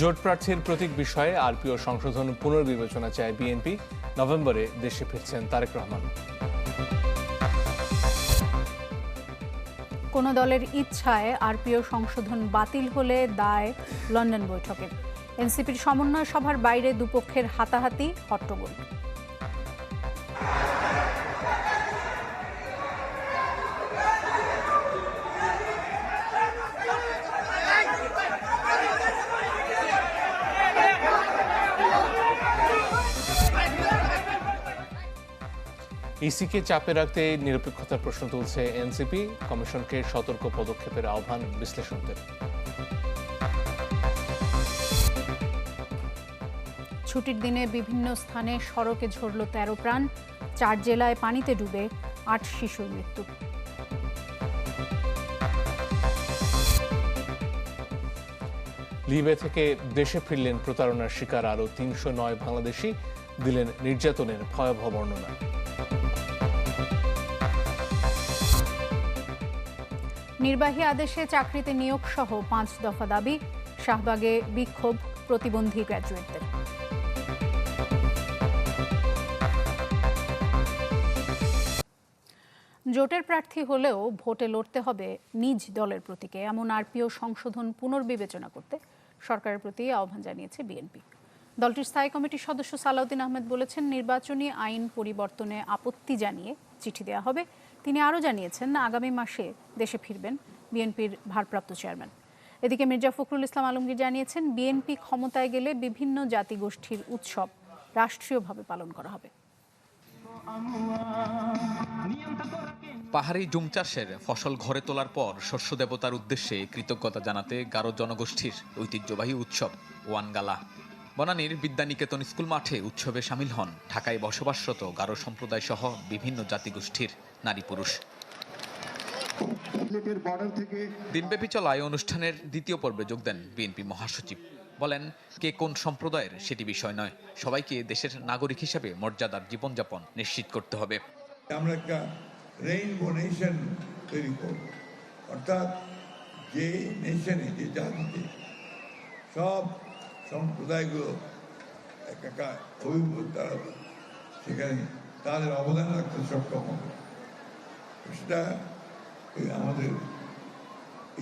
জোট প্রার্থীর প্রতীক বিষয়ে আরপিও সংশোধন পুনর্বিবেচনা চায় বিএনপি। নভেম্বরে দেশে ফিরছেন তারেক রহমান। কোন দলের ইচ্ছায় আরপিও সংশোধন বাতিল হলে দায় লন্ডন বৈঠকে এনসিপির সমন্বয় সভার বাইরে দুপক্ষের হাতাহাতি হট্টগোল। ইসিকে চাপে রাখতে নিরপেক্ষতার প্রশ্ন তুলছে এনসিপি। কমিশনকে সতর্ক পদক্ষেপের আহ্বান বিশ্লেষকদের। ছুটির দিনে বিভিন্ন স্থানে সড়কে ঝরল তেরো প্রাণ চার জেলায় পানিতে ডুবে আট শিশুর মৃত্যু। লিবে থেকে দেশে ফিরলেন প্রতারণার শিকার আরও তিনশো নয় বাংলাদেশি দিলেন নির্যাতনের ভয়াবহ বর্ণনা। নির্বাহী আদেশে চাকরিতে নিয়োগ সহ পাঁচ দফা দাবি, শাহবাগে বিক্ষোভ প্রতিবন্ধী গ্র্যাজুয়েটদের। জোটের প্রার্থী হলেও ভোটে লড়তে হবে নিজ দলের প্রতীকে, এমন আরপিও সংশোধন পুনর্বিবেচনা করতে সরকারের প্রতি আহ্বান জানিয়েছে বিএনপি। দলটির স্থায়ী কমিটির সদস্য সালাউদ্দিন আহমেদ বলেছেন, নির্বাচনী আইন পরিবর্তনে আপত্তি জানিয়ে চিঠি দেওয়া হবে। তিনি আরও জানিয়েছেন, আগামী মাসে দেশে ফিরবেন বিএনপির ভারপ্রাপ্ত চেয়ারম্যান। এদিকে মির্জা ফখরুল ইসলাম আলমগীর জানিয়েছেন, বিএনপি ক্ষমতায় গেলে বিভিন্ন জাতিগোষ্ঠীর উৎসব রাষ্ট্রীয়ভাবে পালন করা হবে। পাহাড়ি জুম চাষের ফসল ঘরে তোলার পর শস্য দেবতার উদ্দেশ্যে কৃতজ্ঞতা জানাতে গারো জনগোষ্ঠীর ঐতিহ্যবাহী উৎসব ওয়ানগালা। বনানীর বিদ্যানিকেতন স্কুল মাঠে উৎসবে সামিল হন। ঢাকায় বসবাসরত গারো সম্প্রদায় সহ বিভিন্ন জাতিগোষ্ঠীর নারী পুরুষ। দিনব্যাপী চলা এই অনুষ্ঠানের দ্বিতীয় পর্বে যোগ দেন বিএনপি মহাসচিব। বলেন কে কোন সম্প্রদায়ের সেটি বিষয় নয়। সবাইকে দেশের নাগরিক হিসেবে মর্যাদার জীবনযাপন নিশ্চিত করতে হবে। আমরা একটা রেইনবো নেশন তৈরি করব। অর্থাৎ যে নেশনে যে জাতিতে সব সম্প্রদায়গুলো একটা অভিভূত তারা সেখানে তাদের অবদান রাখতে সক্ষম হবে। সেটা এই আমাদের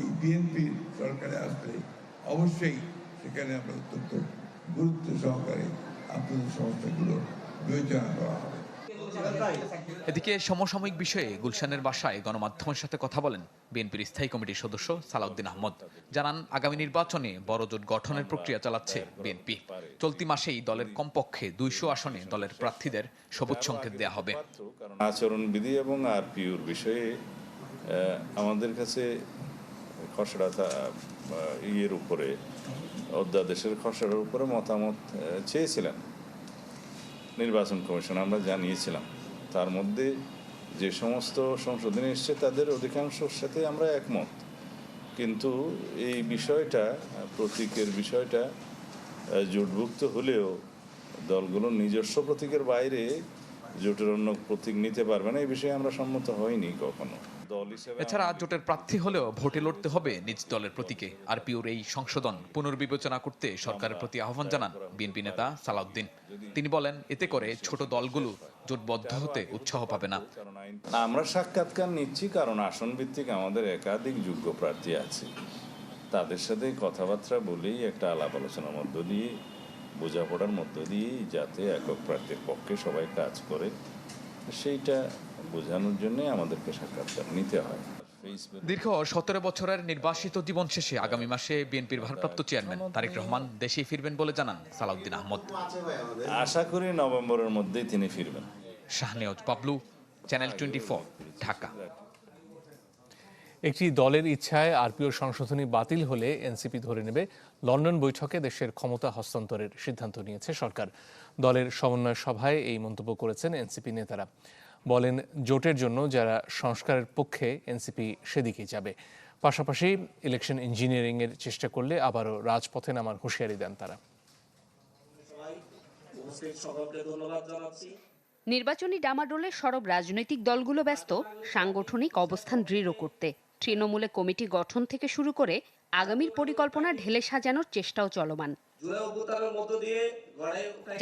এই বিএনপির সরকারে আসলে অবশ্যই সেখানে আমরা অত্যন্ত গুরুত্ব সহকারে আপনাদের সমস্যাগুলো বিবেচনা করা হবে। এদিকে সমসাময়িক বিষয়ে গুলশানের বাসায় গণমাধ্যমের সাথে কথা বলেন বিএনপির স্থায়ী কমিটির সদস্য সালাউদ্দিন আহমদ। জানান, আগামী নির্বাচনে বড় জোট গঠনের প্রক্রিয়া চালাচ্ছে বিএনপি। চলতি মাসেই দলের কমপক্ষে দুইশো আসনে দলের প্রার্থীদের সবুজ সংকেত দেওয়া হবে। আচরণবিধি এবং আর পিউর বিষয়ে আমাদের কাছে খসড়া ইয়ের উপরে, অধ্যাদেশের খসড়ার উপরে মতামত চেয়েছিলেন। নির্বাচন কমিশন, আমরা জানিয়েছিলাম তার মধ্যে যে সমস্ত সংশোধনী এসছে, তাদের অধিকাংশের সাথে আমরা একমত। কিন্তু এই বিষয়টা, প্রতীকের বিষয়টা জোটভুক্ত হলেও দলগুলোর নিজস্ব প্রতীকের বাইরে জোটের অন্য প্রতীক নিতে পারবে না এই বিষয়ে আমরা সম্মত হইনি কখনো। এছাড়া জোটের প্রার্থী হলেও ভোটে লড়তে হবে নিজ দলের প্রতীকে। আর পিওর এই সংশোধন পুনর্বিবেচনা করতে সরকারের প্রতি আহ্বান জানান বিএনপি নেতা সালাউদ্দিন। তিনি বলেন এতে করে ছোট দলগুলো জোটবদ্ধ হতে উৎসাহ পাবে না। না, আমরা সাক্ষাৎকার নিচ্ছি কারণ আসন ভিত্তিক আমাদের একাধিক যোগ্য প্রার্থী আছে। তাদের সাথে কথাবার্তা বলেই একটা আলাপ আলোচনার মধ্য দিয়ে বোঝাপড়ার মধ্য দিয়ে যাতে একক প্রার্থীর পক্ষে সবাই কাজ করে সেইটা বোঝানোর জন্যে আমাদেরকে সাক্ষাৎকার নিতে হয়। দীর্ঘ সতেরো বছরের নির্বাসিত জীবন শেষে আগামী মাসে বিএনপির ভারপ্রাপ্ত চেয়ারম্যান তারেক রহমান দেশেই ফিরবেন বলে জানান সালাউদ্দিন আহমদ। আশা করি নভেম্বরের মধ্যেই তিনি ফিরবেন। Shahnewaz Pablu channel twenty Dhaka. একটি দলের ইচ্ছায় আরপিও সংশোধনী বাতিল হলে এনসিপি ধরে নেবে। লন্ডন বৈঠকে দেশের ক্ষমতা হস্তান্তরের সিদ্ধান্ত নিয়েছে সরকার। দলের সমন্বয় সভায় এই মন্তব্য করেছেন এনসিপি নেতারা। বলেন, জোটের জন্য যারা সংস্কারের পক্ষে এনসিপি সেদিকেই যাবে। পাশাপাশি ইলেকশন ইঞ্জিনিয়ারিং এর চেষ্টা করলে আবারও রাজপথে নামার হুঁশিয়ারি দেন তারা। নির্বাচনী ডামাডোলে সরব রাজনৈতিক দলগুলো ব্যস্ত, সাংগঠনিক অবস্থান দৃঢ় করতে। তৃণমূলে কমিটি গঠন থেকে শুরু করে আগামীর পরিকল্পনা ঢেলে সাজানোর চেষ্টাও চলমান।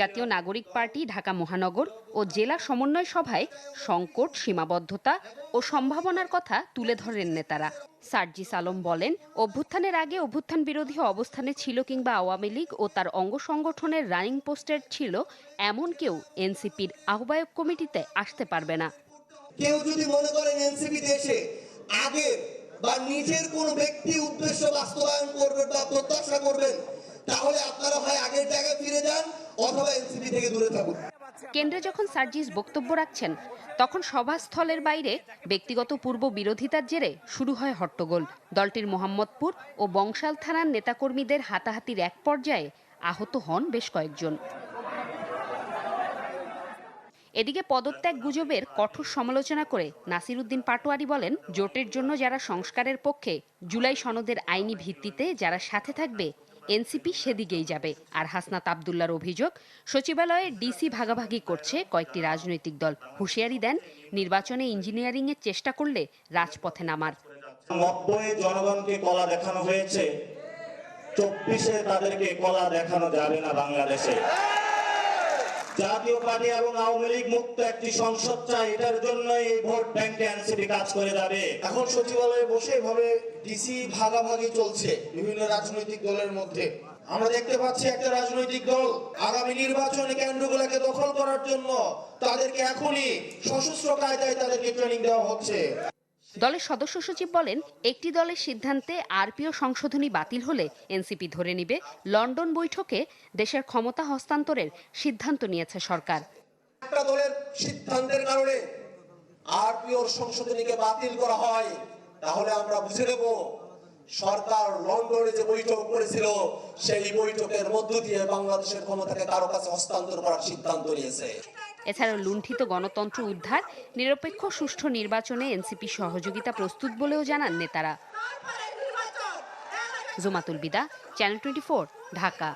জাতীয় নাগরিক পার্টি ঢাকা মহানগর ও জেলা সমন্বয় সভায় সংকট সীমাবদ্ধতা ও সম্ভাবনার কথা তুলে ধরেন নেতারা। সার্জিস আলম বলেন অভ্যুত্থানের আগে অভ্যুত্থান বিরোধী অবস্থানে ছিল কিংবা আওয়ামী লীগ ও তার অঙ্গ সংগঠনের রানিং পোস্টের ছিল এমন কেউ এনসিপির আহ্বায়ক কমিটিতে আসতে পারবে না। কেউ যদি মনে করেন এনসিপি দেশে আগে বা নিজের কোন ব্যক্তি উদ্দেশ্য বাস্তবায়ন করবেন বা প্রত্যাশা করবেন, তাহলে আপনারা হয় আগের জায়গায় ফিরে যান, অথবা এনসিপি থেকে দূরে থাকুন। কেন্দ্রে যখন সার্জিস বক্তব্য রাখছেন, তখন সভাস্থলের বাইরে ব্যক্তিগত পূর্ব বিরোধিতার জেরে শুরু হয় হট্টগোল। দলটির মোহাম্মদপুর ও বংশাল থানার নেতাকর্মীদের হাতাহাতির এক পর্যায়ে আহত হন বেশ কয়েকজন। এদিকে পদত্যাগ গুজবের কঠোর সমালোচনা করে নাসির উদ্দিন পাটোয়ারি বলেন, জোটের জন্য যারা সংস্কারের পক্ষে জুলাই সনদের আইনি ভিত্তিতে যারা সাথে থাকবে, এনসিপি সেদিকেই যাবে। আর হাসনাত আবদুল্লার অভিযোগ, সচিবালয়ে ডিসি ভাগাভাগি করছে কয়েকটি রাজনৈতিক দল। হুঁশিয়ারি দেন, নির্বাচনে ইঞ্জিনিয়ারিং এর চেষ্টা করলে রাজপথে নামার। জনগণকে কলা দেখানো হয়েছে, চব্বিশে তাদেরকে কলা দেখানো যাবে না বাংলাদেশে। জাতীয় পার্টি এবং আওয়ামী লীগ মুক্ত একটি সংসদ চাই, এটার জন্য এই ভোট ব্যাংকে এনসিপি কাজ করে যাবে। এখন সচিবালয়ে বসে এভাবে ডিসি ভাগাভাগি চলছে বিভিন্ন রাজনৈতিক দলের মধ্যে। আমরা দেখতে পাচ্ছি একটা রাজনৈতিক দল আগামী নির্বাচনে কেন্দ্রগুলোকে দখল করার জন্য তাদেরকে এখনই সশস্ত্র কায়দায় তাদেরকে ট্রেনিং দেওয়া হচ্ছে। দলের সদস্য সচিব বলেন, একটি দলের সিদ্ধান্তে আরপিও সংশোধনী বাতিল হলে এনসিপি ধরে নিবে। লন্ডন বৈঠকে দেশের ক্ষমতা হস্তান্তরের সিদ্ধান্ত নিয়েছে সরকার। একটা দলের সিদ্ধান্তের কারণে আরপিওর সংশোধনীকে বাতিল করা হয়, তাহলে আমরা বুঝে নেব সরকার লন্ডনে যে বৈঠক করেছিল, সেই বৈঠকের মধ্য দিয়ে বাংলাদেশের ক্ষমতাকে কারও কাছে হস্তান্তর করার সিদ্ধান্ত নিয়েছে। এছাড়াও লুণ্ঠিত গণতন্ত্র উদ্ধার, নিরপেক্ষ সুষ্ঠু নির্বাচনে এনসিপি সহযোগিতা প্রস্তুত বলেও জানান নেতারা। Jumatul Bida channel twenty four Dhaka.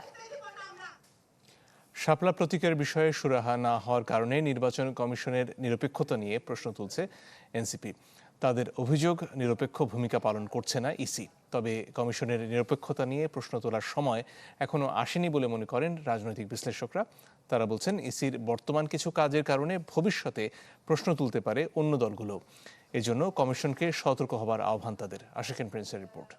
Shapla প্রতীকের বিষয়ে সুরাহা না হওয়ার কারণে নির্বাচন কমিশনের নিরপেক্ষতা নিয়ে প্রশ্ন তুলছে এনসিপি। তাদের অভিযোগ, নিরপেক্ষ ভূমিকা পালন করছে না ইসি। তবে কমিশনের নিরপেক্ষতা নিয়ে প্রশ্ন তোলার সময় এখনও আসেনি বলে মনে করেন রাজনৈতিক বিশ্লেষকরা। তারা বলছেন, ইসির বর্তমান কিছু কাজের কারণে ভবিষ্যতে প্রশ্ন তুলতে পারে অন্য দলগুলো। এজন্য কমিশনকে সতর্ক হবার আহ্বান তাদের। আশিকেন প্রিন্সের রিপোর্ট।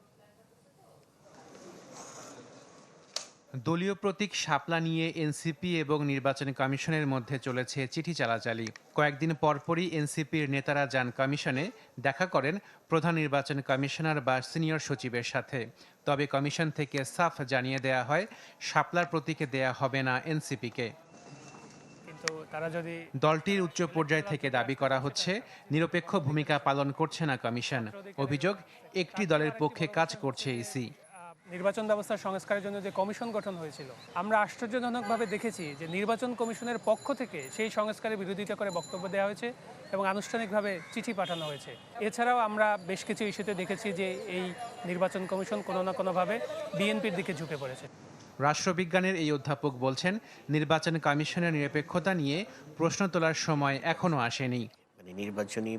দলীয় প্রতীক শাপলা নিয়ে এনসিপি এবং নির্বাচন কমিশনের মধ্যে চলেছে চিঠি চালাচালি। কয়েকদিন পরপরই এনসিপির নেতারা যান কমিশনে দেখা করেন প্রধান নির্বাচন কমিশনার বা সিনিয়র সচিবের সাথে। তবে কমিশন থেকে সাফ জানিয়ে দেয়া হয় শাপলার প্রতীকে দেয়া হবে না এনসিপিকে। কিন্তু তারা যদি দলটির উচ্চ পর্যায় থেকে দাবি করা হচ্ছে নিরপেক্ষ ভূমিকা পালন করছে না কমিশন। অভিযোগ একটি দলের পক্ষে কাজ করছে ইসি। নির্বাচন ব্যবস্থার সংস্কারের জন্য যে কমিশন গঠন হয়েছিল আমরা আশ্চর্যজনকভাবে দেখেছি যে নির্বাচন কমিশনের পক্ষ থেকে সেই সংস্কারের বিরোধিতা করে বক্তব্য দেওয়া হয়েছে এবং আনুষ্ঠানিকভাবে চিঠি পাঠানো হয়েছে। এছাড়াও আমরা বেশ কিছু ইস্যুতে দেখেছি যে এই নির্বাচন কমিশন কোনো না কোনোভাবে বিএনপির দিকে ঝুঁকে পড়েছে। রাষ্ট্রবিজ্ঞানের এই অধ্যাপক বলছেন নির্বাচন কমিশনের নিরপেক্ষতা নিয়ে প্রশ্ন তোলার সময় এখনও আসেনি। মানে নির্বাচনী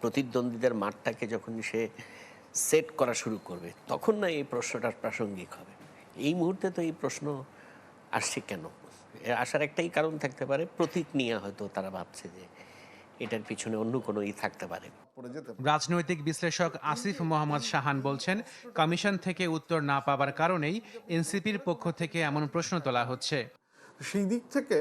প্রতিদ্বন্দ্বীদের মাঠটাকে যখন সে সেট করা শুরু করবে তখন না এই প্রশ্নটা প্রাসঙ্গিক হবে। এই মুহূর্তে তো এই প্রশ্ন আসছে কেন? আসার একটাই কারণ থাকতে পারে প্রতীক নিয়ে হয়তো তারা ভাবছে যে এটার পিছনে অন্য কোনো ই থাকতে পারে। রাজনৈতিক বিশ্লেষক আসিফ মোহাম্মদ শাহান বলছেন কমিশন থেকে উত্তর না পাবার কারণেই এনসিপির পক্ষ থেকে এমন প্রশ্ন তোলা হচ্ছে। সেই দিক থেকে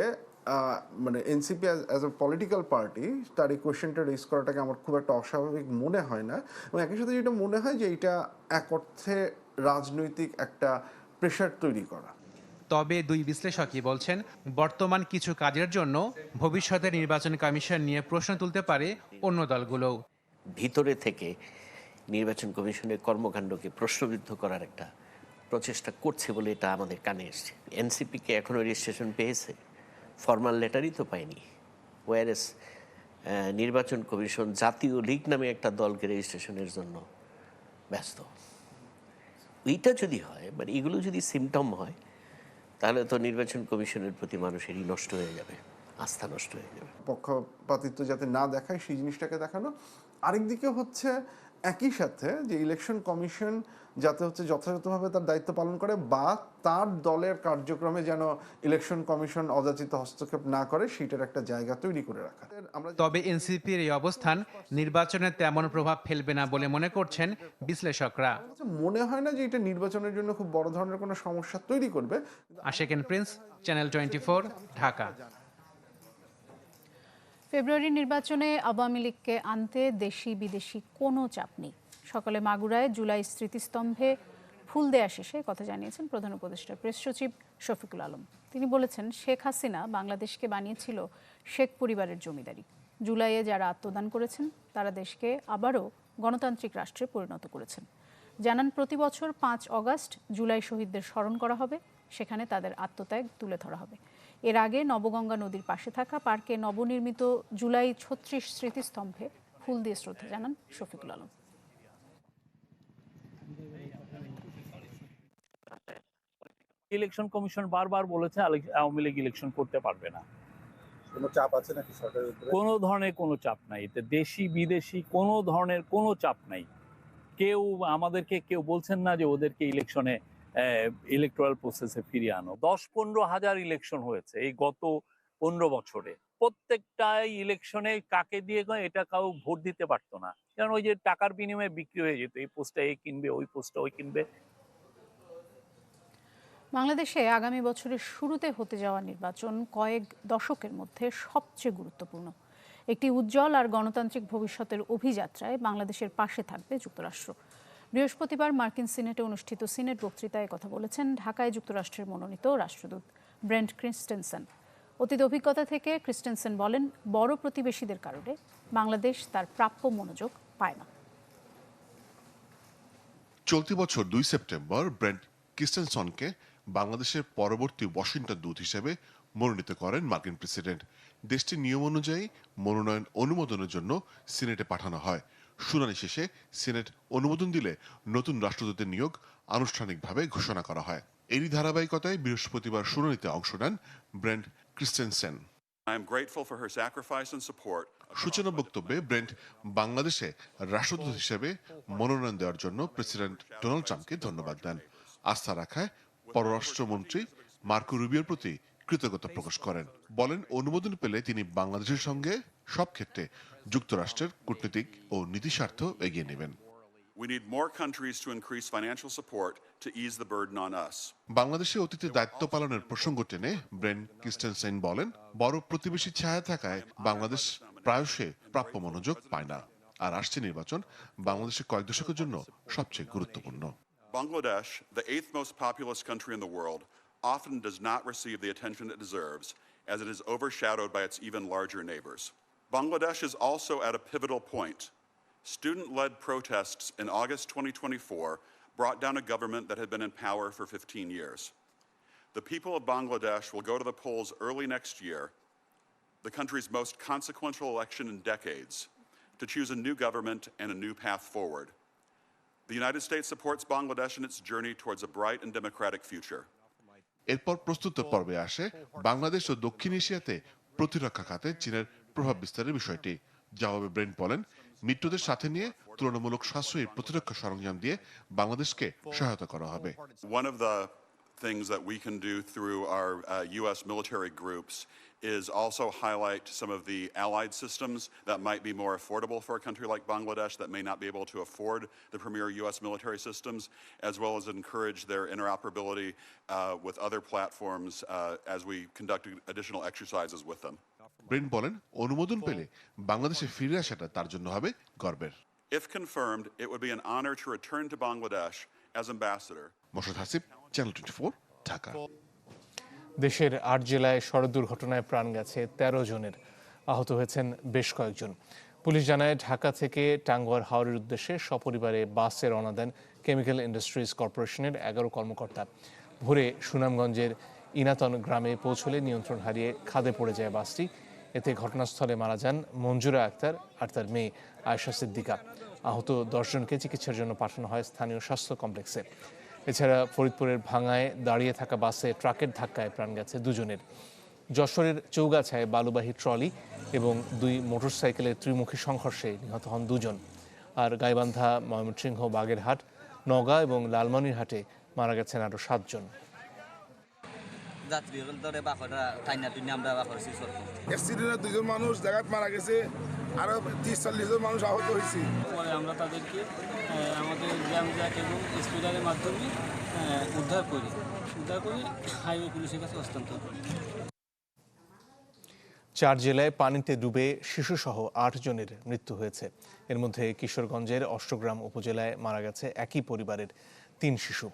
মানে NCP as a political party তার এই কোয়েশ্চেনটা রেজ করাটাকে আমার খুব একটা অস্বাভাবিক মনে হয় না। এবং একই সাথে যেটা মনে হয় যে এটা এক অর্থে রাজনৈতিক একটা প্রেশার তৈরি করা। তবে দুই বিশ্লেষকই বলছেন বর্তমান কিছু কাজের জন্য ভবিষ্যতে নির্বাচন কমিশন নিয়ে প্রশ্ন তুলতে পারে অন্য দলগুলোও। ভিতরে থেকে নির্বাচন কমিশনের কর্মকাণ্ডকে প্রশ্নবিদ্ধ করার একটা প্রচেষ্টা করছে বলে এটা আমাদের কানে এসছে। এনসিপিকে এখনও রেজিস্ট্রেশন পেয়েছে? ফর্মাল লেটারই তো পায়নি ওয়ারএস নির্বাচন কমিশন জাতীয় লীগ নামে একটা দলকে রেজিস্ট্রেশনের জন্য ব্যস্ত। ওইটা যদি হয় মানে এগুলো যদি সিমটম হয়, তাহলে তো নির্বাচন কমিশনের প্রতি মানুষেরই নষ্ট হয়ে যাবে, আস্থা নষ্ট হয়ে যাবে। পক্ষপাতিত্ব যাতে না দেখায় সেই জিনিসটাকে দেখানো। আরেকদিকে হচ্ছে একই সাথে যে ইলেকশন কমিশন যাতে হচ্ছে যথাযথভাবে তার দায়িত্ব পালন করে বা তার দলের কার্যক্রমে যেন ইলেকশন কমিশন অযাচিত হস্তক্ষেপ না করে সেটার একটা জায়গা তৈরি করে রাখা। আমরা তবে এনসিপির এই অবস্থান নির্বাচনে তেমন প্রভাব ফেলবে না বলে মনে করছেন বিশ্লেষকরা। কাছে মনে হয় না যে এটা নির্বাচনের জন্য খুব বড় ধরনের কোনো সমস্যা তৈরি করবে। Asheken Prince channel twenty Dhaka. ফেব্রুয়ারি নির্বাচনে আওয়ামী লীগকে আনতে দেশি বিদেশি কোনো চাপ নেই। সকালে মাগুরায় জুলাই স্মৃতিস্তম্ভে ফুল দেয়া শেষে কথা জানিয়েছেন প্রধান উপদেষ্টা প্রেস সচিব শফিকুল আলম। তিনি বলেছেন, শেখ হাসিনা বাংলাদেশকে বানিয়েছিল শেখ পরিবারের জমিদারি। জুলাইয়ে যারা আত্মদান করেছেন, তারা দেশকে আবারও গণতান্ত্রিক রাষ্ট্রে পরিণত করেছেন। জানান, প্রতি বছর পাঁচ অগাস্ট জুলাই শহীদদের স্মরণ করা হবে। সেখানে তাদের আত্মত্যাগ তুলে ধরা হবে। এর আগে নবগঙ্গা নদীর পাশে থাকা পার্কে নবনির্মিত জুলাই ছত্রিশ স্মৃতিস্তম্ভে ফুল দিয়ে শ্রদ্ধা জানান শফিকুল আলম। ইলেকশন কমিশন বারবার বলেছে আলে- আওয়ামী লীগ ইলেকশন করতে পারবে না। কোনো চাপ আছে নাকি সরকারের উপরে? কোনো ধরনের কোনো চাপ নাই। এতে দেশি বিদেশি কোনো ধরনের কোনো চাপ নাই। কেউ আমাদেরকে কেউ বলছেন না যে ওদেরকে ইলেকশনে ইলেকট্রাল প্রসেসে ফিরিয়ে আনো। দশ পনেরো হাজার ইলেকশন হয়েছে এই গত পনেরো বছরে। প্রত্যেকটাই ইলেকশনে কাকে দিয়ে এটা কাউ ভোট দিতে পারতো না। কারণ ওই যে টাকার বিনিময়ে বিক্রি হয়ে যেত, এই পোস্টটা এই কিনবে, ওই পোস্টটা ওই কিনবে। বাংলাদেশে আগামী বছরের শুরুতে হতে যাওয়া নির্বাচন কয়েক দশকের মধ্যে সবচেয়ে গুরুত্বপূর্ণ। একটি উজ্জ্বল আর গণতান্ত্রিক ভবিষ্যতের অভিযাত্রায় বাংলাদেশের পাশে থাকবে যুক্তরাষ্ট্র। বৃহস্পতিবার মার্কিন সিনেটে অনুষ্ঠিত সিনেট বক্তৃতায় কথা বলেছেন ঢাকায় যুক্তরাষ্ট্রের মনোনীত রাষ্ট্রদূত ব্রেন্ট ক্রিস্টেনসেন। অতীত অভিজ্ঞতা থেকে ক্রিস্টেনসেন বলেন, বড় প্রতিবেশীদের কারণে বাংলাদেশ তার প্রাপ্য মনোযোগ পায় না। চলতি বছর দুই সেপ্টেম্বর ব্রেন্ট ক্রিস্টেনসনকে বাংলাদেশের পরবর্তী ওয়াশিংটন দূত হিসেবে মনোনীত করেন মার্কিন প্রেসিডেন্ট। দেশটির নিয়ম অনুযায়ী মনোনয়ন অনুমোদনের জন্য সিনেটে পাঠানো হয়। শুনানি শেষে সিনেট অনুমোদন দিলে নতুন রাষ্ট্রদূতের নিয়োগ আনুষ্ঠানিকভাবে ঘোষণা করা হয়। এরই ধারাবাহিকতায় বৃহস্পতিবার শুনানিতে অংশ নেন ব্রেন্ট ক্রিস্টেনসেন। সূচনা বক্তব্যে ব্রেন্ট বাংলাদেশে রাষ্ট্রদূত হিসেবে মনোনয়ন দেওয়ার জন্য প্রেসিডেন্ট ডোনাল্ড ট্রাম্পকে ধন্যবাদ দেন। আস্থা রাখায় পররাষ্ট্রমন্ত্রী মার্কো রুবিওর প্রতি কৃতজ্ঞতা প্রকাশ করেন। বলেন অনুমোদন পেলে তিনি বাংলাদেশের সঙ্গে সব ক্ষেত্রে যুক্তরাষ্ট্রের কূটনৈতিক ও নীতি স্বার্থ এগিয়ে নেবেন। We need more countries to increase financial support to ease the burden on us. বাংলাদেশে অতীতে দায়িত্ব পালনের প্রসঙ্গ টেনে ব্রেন ক্রিস্টেনসেন বলেন বড় প্রতিবেশী ছায়া থাকায় বাংলাদেশ প্রায়শই প্রাপ্য মনোযোগ পায় না। আর আসছে নির্বাচন বাংলাদেশের কয়েক দশকের জন্য সবচেয়ে গুরুত্বপূর্ণ। Bangladesh, the eighth most populous country in the world, often does not receive the attention it deserves as it is overshadowed by its even larger neighbors. Bangladesh is also at a pivotal point. Student led protests in August 2024 brought down a government that had been in power for 15 years. The people of Bangladesh will go to the polls early next year, the country's most consequential election in decades, to choose a new government and a new path forward. The United States supports Bangladesh in its journey towards a bright and democratic future. এরপর প্রস্তুত পর্বে আসে বাংলাদেশ ও দক্ষিণ এশিয়াতে প্রতিরক্ষা খাতে চীনের প্রভাব বিস্তারের বিষয়টি জবাবে ব্রেন বলেন মিত্রদের সাথে নিয়ে তুলনামূলক সাশ্রয়ী প্রতিরক্ষা সরঞ্জাম দিয়ে বাংলাদেশকে সহায়তা করা হবে One of the things that we can do through our uh, U.S. military groups is also highlight some of the allied systems that might be more affordable for a country like Bangladesh that may not be able to afford the premier U.S. military systems, as well as encourage their interoperability uh, with other platforms uh, as we conduct additional exercises with them. ব্রেন্ট বলেন অনুমোদন পেলে বাংলাদেশে ফিরে আসাটা তার জন্য হবে গর্বের If confirmed, it would be an honor to return to Bangladesh as ambassador. Moshad Hasib channel twenty Dhaka দেশের আট জেলায় সড়ক দুর্ঘটনায় প্রাণ গেছে ১৩ জনের। আহত হয়েছেন বেশ কয়েকজন। পুলিশ জানায়, ঢাকা থেকে টাঙ্গুয়ার হাওড়ের উদ্দেশ্যে সপরিবারে বাসে রওনা দেন কেমিক্যাল ইন্ডাস্ট্রিজ কর্পোরেশনের এগারো কর্মকর্তা। ভোরে সুনামগঞ্জের ইনাতন গ্রামে পৌঁছলে নিয়ন্ত্রণ হারিয়ে খাদে পড়ে যায় বাসটি। এতে ঘটনাস্থলে মারা যান মঞ্জুরা আক্তার আর তার মেয়ে আয়েশা সিদ্দিকা। আহত দশজনকে চিকিৎসার জন্য পাঠানো হয় স্থানীয় স্বাস্থ্য কমপ্লেক্সে। এছাড়া ফরিদপুরের ভাঙায় দাঁড়িয়ে থাকা বাসে ট্রাকের ধাক্কায় প্রাণ গেছে দুজনের। যশোরের চৌগাছায় বালুবাহী ট্রলি এবং দুই মোটরসাইকেলের ত্রিমুখী সংঘর্ষে নিহত হন দুজন। আর গাইবান্ধা ময়মনসিংহ বাগেরহাট নওগাঁ এবং লালমনিরহাটে মারা গেছেন আরও সাতজন। যাত্রী ধরে বাকরা টাইনা টুইনা আমরা বাকর দুজন মানুষ জায়গায় মারা গেছে। আরও তিরিশ চল্লিশ জন মানুষ আহত হয়েছে। পরে আমরা তাদেরকে আমাদের জ্যামজ্যাট এবং স্পিডারের মাধ্যমে উদ্ধার করি। উদ্ধার করে হাইওয়ে পুলিশের কাছে হস্তান্তর করি। চার জেলায় পানিতে ডুবে শিশুসহ আট জনের মৃত্যু হয়েছে। এর মধ্যে কিশোরগঞ্জের অষ্টগ্রাম উপজেলায় মারা গেছে একই পরিবারের তিন শিশু।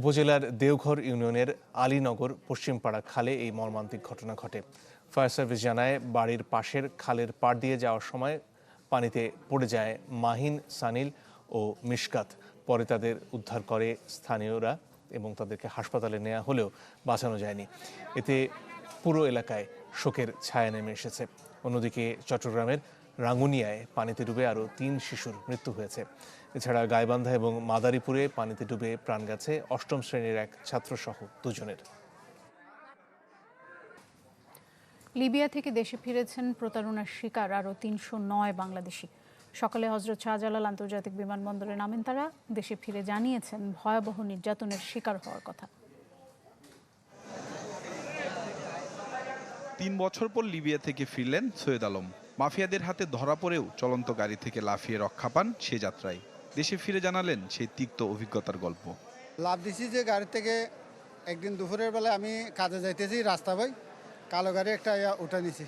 উপজেলার দেওঘর ইউনিয়নের আলীনগর পশ্চিমপাড়া খালে এই মর্মান্তিক ঘটনা ঘটে। ফায়ার সার্ভিস জানায়, বাড়ির পাশের খালের পাড় দিয়ে যাওয়ার সময় পানিতে পড়ে যায় মাহিন, সানিল ও মিশকাত। পরে তাদের উদ্ধার করে স্থানীয়রা এবং তাদেরকে হাসপাতালে নেওয়া হলেও বাঁচানো যায়নি। এতে পুরো এলাকায় শোকের ছায়া নেমে এসেছে। অন্যদিকে চট্টগ্রামের রাঙ্গুনিয়ায় পানিতে ডুবে আরও তিন শিশুর মৃত্যু হয়েছে। এছাড়া গাইবান্ধা এবং মাদারীপুরে পানিতে ডুবে প্রাণ গেছে অষ্টম শ্রেণির এক ছাত্রসহ দুজনের। লিবিয়া থেকে দেশে ফিরেছেন প্রতারণার শিকার আরও তিনশো নয় বাংলাদেশি। সকালে হজরত শাহজালাল আন্তর্জাতিক বিমানবন্দরে নামেন তারা। দেশে ফিরে জানিয়েছেন ভয়াবহ নির্যাতনের শিকার হওয়ার কথা। তিন বছর পর লিবিয়া থেকে ফিরলেন সৈয়দ আলম। মাফিয়াদের হাতে ধরা পড়েও চলন্ত গাড়ি থেকে লাফিয়ে রক্ষা পান সে যাত্রায়। দেশে ফিরে জানালেন সেই তিক্ত অভিজ্ঞতার গল্প। লাভ দিছি যে গাড়ি থেকে একদিন দুপুরের বেলায় আমি কাজে যাইতেছি রাস্তা ভাই। কালো গাড়ি একটা ইয়া উঠে নিছি।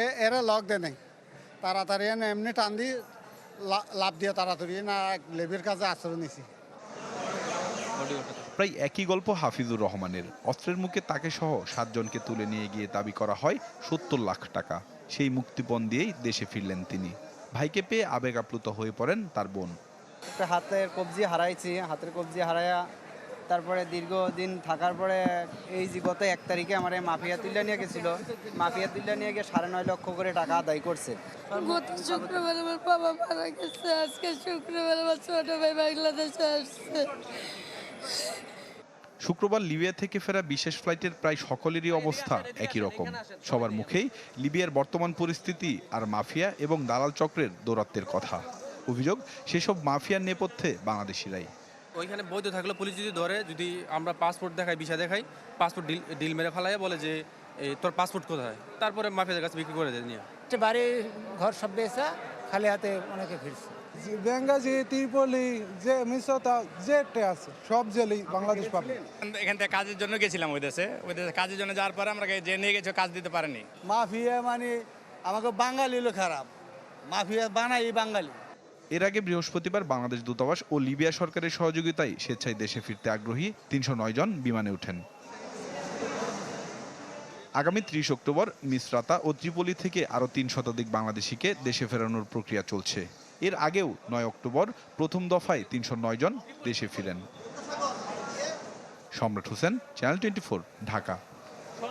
এ এরা লক দেয় নাই। তাড়াতাড়ি এনে এমনি টান দিয়ে লাভ দিয়ে তাড়াতাড়ি না লেবের কাজে আশ্রয় নিছি। প্রায় একই গল্প হাফিজুর রহমানের। অস্ত্রের মুখে তাকে সহ সাতজনকে তুলে নিয়ে গিয়ে দাবি করা হয় সত্তর লাখ টাকা। সেই মুক্তিপণ দিয়েই দেশে ফিরলেন তিনি। ভাইকে পেয়ে আবেগ আপ্লুত হয়ে পড়েন তার বোন। একটা হাতের কবজি হারাইছি। হাতের কবজি হারাইয়া তারপরে দীর্ঘদিন থাকার পরে এই যে গত এক তারিখে আমার এই মাফিয়া তুলে নিয়ে গেছিল মাফিয়া তুলে নিয়ে গিয়ে সাড়ে নয় লক্ষ করে টাকা আদায় করছে। গত শুক্রবার আমার বাবা মারা গেছে আজকে শুক্রবার আমার ছোট ভাই বাংলাদেশে আসছে। শুক্রবার লিবিয়া থেকে ফেরা বিশেষ ফ্লাইটের প্রায় সকলেরই অবস্থা একই রকম। সবার মুখেই লিবিয়ার বর্তমান পরিস্থিতি আর মাফিয়া এবং দালাল চক্রের দৌরাত্বের কথা। অভিযোগ সেসব মাফিয়ার নেপথ্যে বাংলাদেশিরাই। ওইখানে বৈধ থাকলে পুলিশ যদি ধরে যদি আমরা পাসপোর্ট দেখাই ভিসা দেখাই পাসপোর্ট ডিল ডিল মেরে ফেলাই বলে যে এই তোর পাসপোর্ট কোথায়? তারপরে মাফিয়াদের কাছে বিক্রি করে দেয় নিয়ে। বাড়ি ঘর সব বেসা খালি হাতে অনেকে ফিরছে। বেঙ্গাজি ত্রিপলি যে মিশতা যেটা আছে সব জেলেই বাংলাদেশ পাবে এখান থেকে কাজের জন্য গেছিলাম ওই দেশে। ওই দেশে কাজের জন্য যাওয়ার পরে আমরা যে নিয়ে গেছে কাজ দিতে পারেনি। মাফিয়া মানে আমাকে বাঙালি হলো খারাপ। মাফিয়া বানাই বাঙালি। এর আগে বৃহস্পতিবার বাংলাদেশ দূতাবাস ও লিবিয়া সরকারের সহযোগিতায় স্বেচ্ছায় দেশে ফিরতে আগ্রহী তিনশো নয় জন বিমানে ওঠেন আগামী ত্রিশ অক্টোবর মিসরাতা ও ত্রিপলি থেকে আরও তিন শতাধিক বাংলাদেশিকে দেশে ফেরানোর প্রক্রিয়া চলছে। এর আগেও নয় অক্টোবর প্রথম দফায় তিনশো নয় জন দেশে ফিরেন। সম্রাট হোসেন, চ্যানেল টোয়েন্টি ঢাকা।